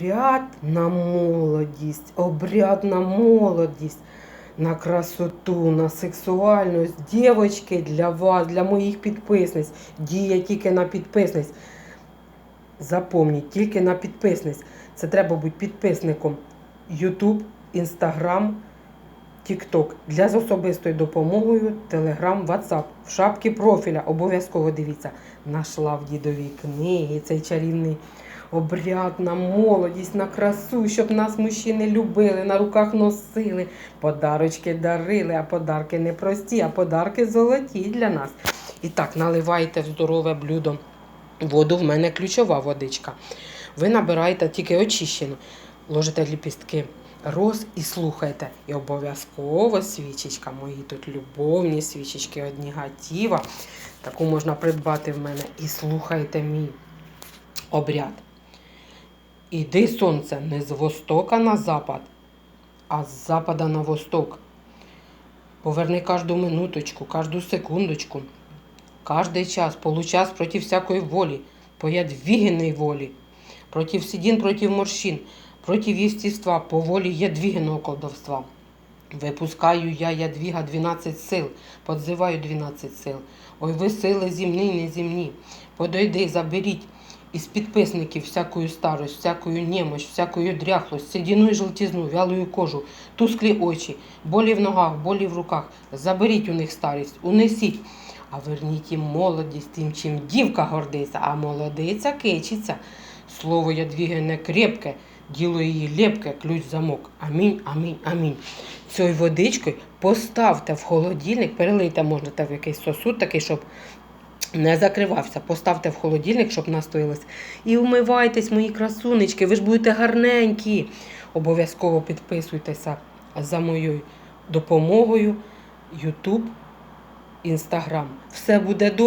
Обряд на молодість, обряд на молодість, на красоту, на сексуальність. Дівочки, для вас, для моїх підписниць. Діє тільки на підписниць. Запомніть, тільки на підписниць. Це треба бути підписником YouTube, Instagram, TikTok. Для з особистою допомогою Telegram, WhatsApp. В шапці профіля обов'язково дивіться. Нашла в дідовій книги цей чарівний обряд на молодість, на красу, щоб нас мужчини любили, на руках носили, подарочки дарили, а подарки не прості, а подарки золоті для нас. І так, наливайте здорове блюдо воду, в мене ключова водичка. Ви набираєте тільки очищену, ложите ліпістки роз і слухайте. І обов'язково свічечка, мої тут любовні свічечки, одні гатіва. Таку можна придбати в мене. І слухайте мій обряд. Іди, сонце, не з востока на запад, а з запада на восток. Поверни кожну минуточку, кожну секундочку, кожний час, получас проти всякої волі, пояд вігенної волі, проти сидін, проти морщин, проти єстіства, по волі ядвігеного колдовства. Випускаю я ядвіга 12 сил, подзиваю 12 сил. Ой, ви сили зімні, незімні. Подойди, заберіть із підписників всякую старость, всякую немощь, всякую дряхлость, седину і жовтізну, вялую кожу, тусклі очі, болі в ногах, болі в руках. Заберіть у них старість, унесіть. А верніть їм молодість тим, чим дівка гордиться, а молодиця кичиться. Слово ядвігене крепке, діло її лепке, ключ замок. Амінь, амінь, амінь. Цією водичкою поставте в холодильник, перелийте можна в якийсь сосуд такий, щоб не закривався. Поставте в холодильник, щоб настоїлось. І вмивайтесь, мої красунечки, ви ж будете гарненькі. Обов'язково підписуйтеся за моєю допомогою. YouTube, Instagram. Все буде добре.